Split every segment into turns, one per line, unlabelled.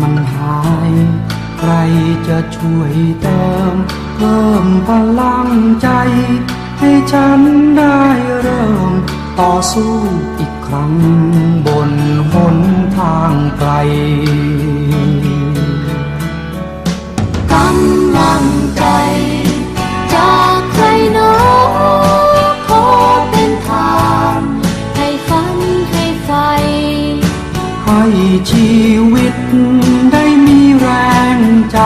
มันหาย ใครจะช่วยเติม เพิ่มพลังใจ ให้ฉันได้เริ่ม ต่อสู้อีกครั้งบนหนทางไกล
กำลังใจจากใครหนอขอเป็นทางให้ฝันให้ไฟ
ให้ชีวิตได้มีแรง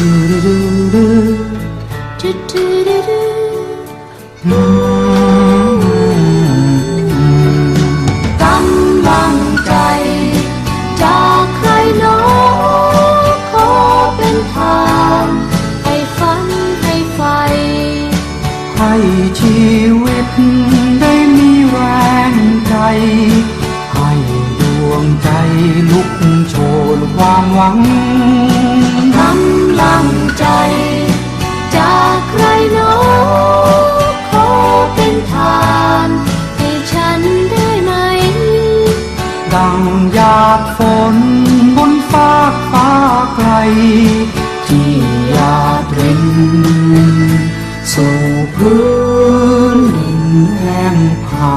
กำลังใจจากใครหนอขอเป็นทางให้
ฝัน
ให้ไฟ
ให้ชีวิตได้มีแรงใจ ให้ดวงใจลุกโชนความหวัง
กำลัง ใจ จากใครหนอขอเป็นทางให้ฉันได้ไหม
ดังหยาดฝนบนฟากฟ้าไกล ที่หยาดรินสู่พื้นดินแห้งผา